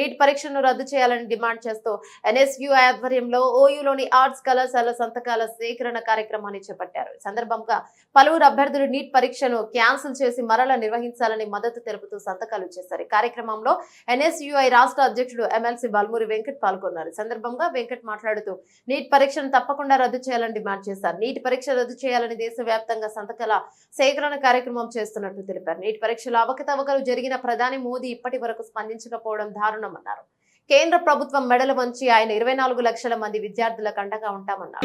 Neat పరీక్షను రద్దు చేయాలని డిమాండ్ చేస్తూ ఎన్ఎస్యు ఆధ్వర్యంలో ఓయూలోని ఆర్ట్స్ కళాశాల సంతకాల సేకరణ కార్యక్రమాన్ని చేపట్టారు. ఈ సందర్భంగా పలువురు అభ్యర్థులు నీట్ పరీక్షను క్యాన్సిల్ చేసి మరలా నిర్వహించాలని మద్దతు తెలుపుతూ సంతకాలు చేశారు. కార్యక్రమంలో ఎన్ఎస్యుఐ రాష్ట్ర అధ్యక్షుడు ఎమ్మెల్సీ బల్మూరి వెంకట్ పాల్గొన్నారు. సందర్భంగా వెంకట్ మాట్లాడుతూ నీట్ పరీక్షను తప్పకుండా రద్దు చేయాలని డిమాండ్ చేశారు. నీట్ పరీక్ష రద్దు చేయాలని దేశవ్యాప్తంగా సంతకాల సేకరణ కార్యక్రమం చేస్తున్నట్లు తెలిపారు. నీట్ పరీక్షలు అవకతవకలు జరిగిన ప్రధాని మోదీ ఇప్పటి వరకు స్పందించకపోవడం దారుణమన్నారు కేంద్ర ప్రభుత్వం మెడలు వంచి ఆయన ఇరవై నాలుగు లక్షల మంది విద్యార్థులకు అండగా ఉంటామన్నారు.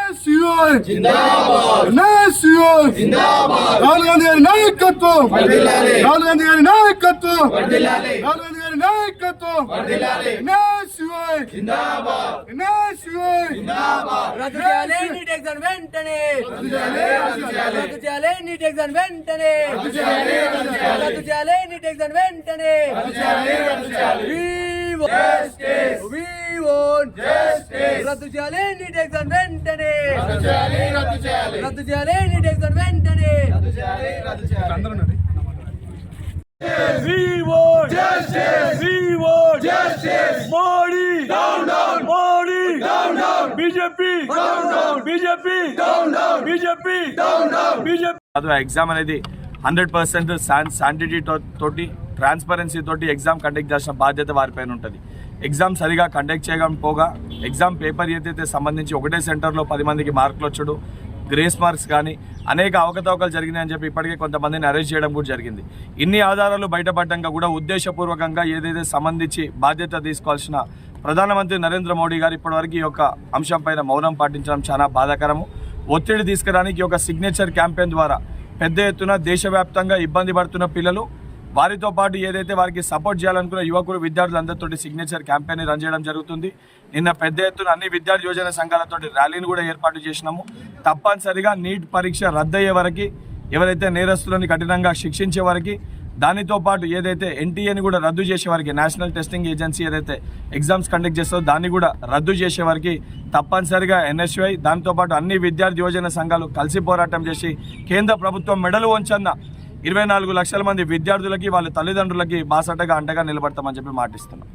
రాహుల్ గాంధీ గారి నాయకత్వం రాహుల్ గాంధీ గారి నాయకత్వం. NSUI. రాహుల్ గాంధీ గారి నాయకత్వం రాహుల్ గాంధీ గారి నాయకత్వం రాహుల్ గాంధీ గారి నాయకత్వం NSUI. NSUI. రద్దు చేయాలి నీట్ ఎగ్జామ్ వెంటనే రద్దు చేయాలి నీట్ ఎగ్జామ్ వెంటనే రద్దు చేయాలి నీట్ ఎగ్జామ్ వెంటనే రద్దు చేయాలి నీట్ ఎగ్జామ్ వెంటనే రద్దు చేయాలి want justice. We want justice. Modi down down. Modi down down. BJP down down. BJP down down. BJP down down. BJP కాదు ఆ ఎగ్జామ్ అనేది హండ్రెడ్ పర్సెంట్ శాంటిటీ తోటి ట్రాన్స్పరెన్సీ తోటి ఎగ్జామ్ కండక్ట్ చేసిన బాధ్యత వారిపైన ఉంటుంది. ఎగ్జామ్ సరిగా కండక్ట్ చేయకపోగా ఎగ్జామ్ పేపర్ ఏదైతే సంబంధించి ఒకటే సెంటర్లో పది మందికి మార్కులు వచ్చుడు గ్రేస్ మార్క్స్ కానీ అనేక అవకతవకలు జరిగినాయని చెప్పి ఇప్పటికే కొంతమందిని అరెస్ట్ చేయడం కూడా జరిగింది. ఇన్ని ఆధారాలు బయటపడ్డాక కూడా ఉద్దేశపూర్వకంగా ఏదైతే సంబంధించి బాధ్యత తీసుకోవాల్సిన ప్రధానమంత్రి నరేంద్ర మోడీ గారు ఇప్పటివరకు ఈ యొక్క అంశంపైన మౌనం పాటించడం చాలా బాధాకరము. ఒత్తిడి తీసుకురానికి ఒక సిగ్నేచర్ క్యాంపెయిన్ ద్వారా పెద్ద ఎత్తున దేశవ్యాప్తంగా ఇబ్బంది పడుతున్న పిల్లలు వారితో పాటు ఏదైతే వారికి సపోర్ట్ చేయాలనుకున్న యువకులు విద్యార్థులందరితో సిగ్నేచర్ క్యాంపెయిన్ రన్ చేయడం జరుగుతుంది. నిన్న పెద్ద ఎత్తున అన్ని విద్యార్థి యోజన సంఘాలతో ర్యాలీని కూడా ఏర్పాటు చేసినాము. తప్పనిసరిగా నీట్ పరీక్ష రద్దయ్యే వరకు ఎవరైతే నేరస్తులను కఠినంగా శిక్షించే వారికి దానితో పాటు ఏదైతే ఎన్టీఏని కూడా రద్దు చేసే వారికి నేషనల్ టెస్టింగ్ ఏజెన్సీ ఏదైతే ఎగ్జామ్స్ కండక్ట్ చేస్తుందో దాన్ని కూడా రద్దు చేసే వారికి తప్పనిసరిగా ఎన్ఎస్యుఐ దాంతోపాటు అన్ని విద్యార్థి యోజన సంఘాలు కలిసి పోరాటం చేసి కేంద్ర ప్రభుత్వం మెడలు వంచన్న ఇరవై నాలుగు లక్షల మంది విద్యార్థులకి వాళ్ళ తల్లిదండ్రులకి బాసటగా అండగా నిలబడతామని చెప్పి మాటిస్తున్నాం.